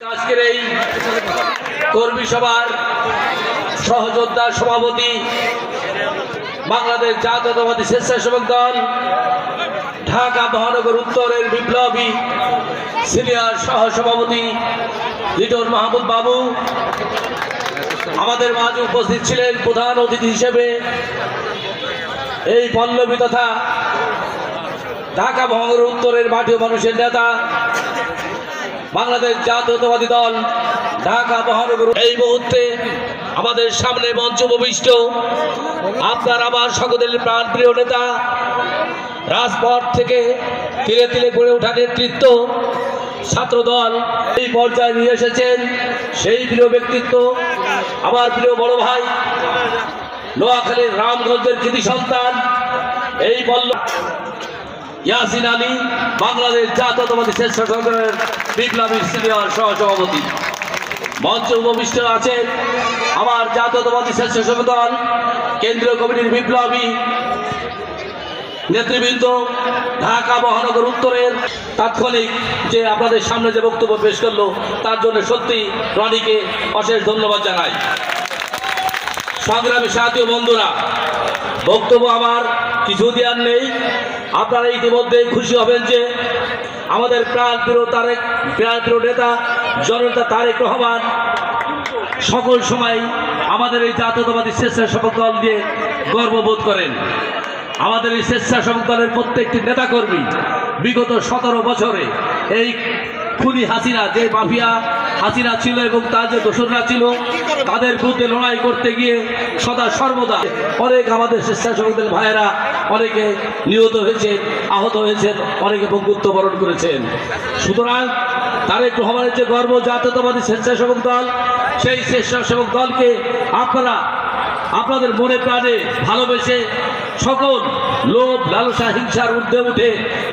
আজকের এই কর্মী সভার সহযোদ্ধা সভাপতি বাংলাদেশ জাতীয়তাবাদী স্বেচ্ছাসেবক দল, ঢাকা মহানগর উত্তরের বিপ্লবী সিনিয়র সহসভাপতি লিটন মাহমুদ বাবু, আমাদের মাঝে উপস্থিত ছিলেন প্রধান অতিথি হিসেবে এই পল্লবী তথা ঢাকা মহানগর উত্তরের মাটিও মানুষের নেতা বাংলাদেশ জাতীয়তাবাদী দল, ঢাকা মহানগর। এই মুহূর্তে আমাদের সামনে মঞ্চ উপবিষ্ট। আপনার আমার সকলের প্রাণপ্রিয় নেতা, রাজপথ থেকে তিলে তিলে গড়ে ওঠা নেতৃত্ব, ছাত্রদল। এই পর্যায়ে নিয়ে এসেছেন সেই প্রিয় ব্যক্তিত্ব, আমার প্রিয় বড় ভাই, নোয়াখালীর রামগঞ্জের কৃতি সন্তান, এই বল্ল ইয়াসিন আলী, বাংলাদেশ জাতীয়তাবাদী স্বেচ্ছাসেবকের বিপ্লবী সিনিয়র সহসভাপতি। মঞ্চে উপবিষ্ট আছেন আমার জাতীয়তাবাদী স্বেচ্ছাসেবক দল কেন্দ্রীয় কমিটির বিপ্লবী নেতৃবৃন্দ, ঢাকা মহানগর উত্তরের তাৎক্ষণিক যে আপনাদের সামনে যে বক্তব্য পেশ করল, তার জন্য সত্যি রনিকে অশেষ ধন্যবাদ জানাই। সংগ্রামী সাথী বন্ধুরা, বক্তব্য আমার কিছু দেওয়ার নেই। আপনারা ইতিমধ্যে খুশি হবেন যে আমাদের প্রাণ তারেক, প্রাণ নেতা, জননেতা তারেক রহমান, সকল সময় আমাদের এই জাতীয়তাবাদী স্বেচ্ছাসেবক দল দিয়ে গর্ববোধ করেন। আমাদের এই স্বেচ্ছাসেবক দলের প্রত্যেকটি নেতাকর্মী বিগত সতেরো বছরে এই খুনি হাসিনা, যে মাফিয়া হাসিনা ছিল এবং তার যে দোসররা ছিল, তাদের বিরুদ্ধে লড়াই করতে গিয়ে সদা সর্বদা অনেক আমাদের স্বেচ্ছাসেবকদের ভাইয়েরা অনেকে নিহত হয়েছে আহত হয়েছেন, অনেকে বন্ধুত্ব বরণ করেছেন। সুতরাং তারেক রহমানের যে গর্ব জাতীয়তাবাদী স্বেচ্ছাসেবক দল, সেই স্বেচ্ছাসেবক দলকে আপনারা আপনাদের মনে প্রাণে ভালোবেসে সকল লোভ, লালসা, হিংসার ঊর্ধ্বে উঠে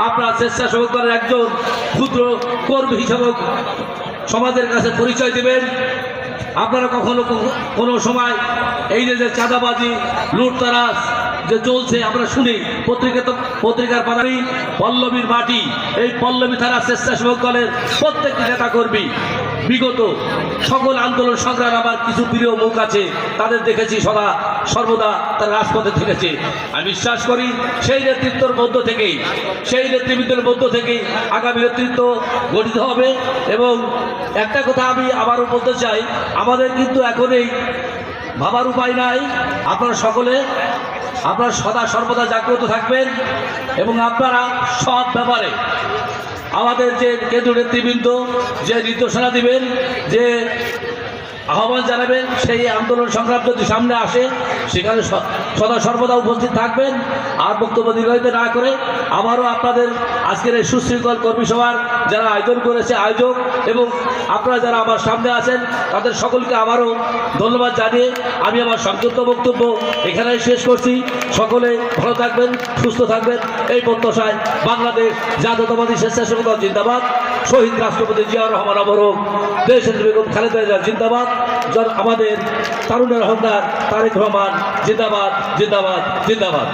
আপনারা স্বেচ্ছাসেবক দলের একজন ক্ষুদ্র কর্মী হিসাবে সমাজের কাছে পরিচয় দেবেন। আপনারা কখনো কোনো সময় এই যে যে চাঁদাবাজি লুটতারাস যে চলছে, আমরা শুনি। পত্রিকা তো পত্রিকার পাতারি পল্লবীর মাটি। এই পল্লবী থানা স্বেচ্ছাসেবক দলের প্রত্যেকটি নেতা কর্মী বিগত সকল আন্দোলন সংগ্রাম আমার কিছু প্রিয় মুখ আছে, তাদের দেখেছি সদা, সর্বদা তার রাজপথে থেকেছে। আমি বিশ্বাস করি সেই নেতৃত্বের মধ্য থেকেই, সেই নেতৃবৃন্দের মধ্য থেকেই আগামী নেতৃত্ব গঠিত হবে এবং একটা কথা আমি আবারও বলতে চাই, আমাদের কিন্তু এখন এই ভাবার উপায় নাই। আপনারা সকলে, আপনারা সদা সর্বদা জাগ্রত থাকবেন এবং আপনারা সব ব্যাপারে আমাদের যে কেন্দ্রীয় নেতৃবৃন্দ যে নির্দেশনা দিবেন যে আহ্বান জানাবেন, সেই আন্দোলন সংগ্রাম যদি সামনে আসে, সেখানে সদা সর্বদা উপস্থিত থাকবেন। আর বক্তব্য দীর্ঘায়িত না করে, আবারও আপনাদের আজকের এই সুশৃঙ্খল কর্মী সভার যারা আয়োজন করেছে আয়োজক এবং আপনারা যারা আমার সামনে আছেন, তাদের সকলকে আবারও ধন্যবাদ জানিয়ে আমি আমার সংক্ষিপ্ত বক্তব্য এখানেই শেষ করছি। সকলে ভালো থাকবেন, সুস্থ থাকবেন। এই প্রত্যাশায় বাংলাদেশ জাতীয়তাবাদী স্বেচ্ছাসেবক জিন্দাবাদ। শহীদ রাষ্ট্রপতি জিয়াউর রহমান অবরোধ দেশের বেগম খালেদা জিন্দাবাদ। জন আমাদের তারুণের হন্দার তারেক রহমান জিন্দাবাদ জিন্দাবাদ জিন্দাবাদ।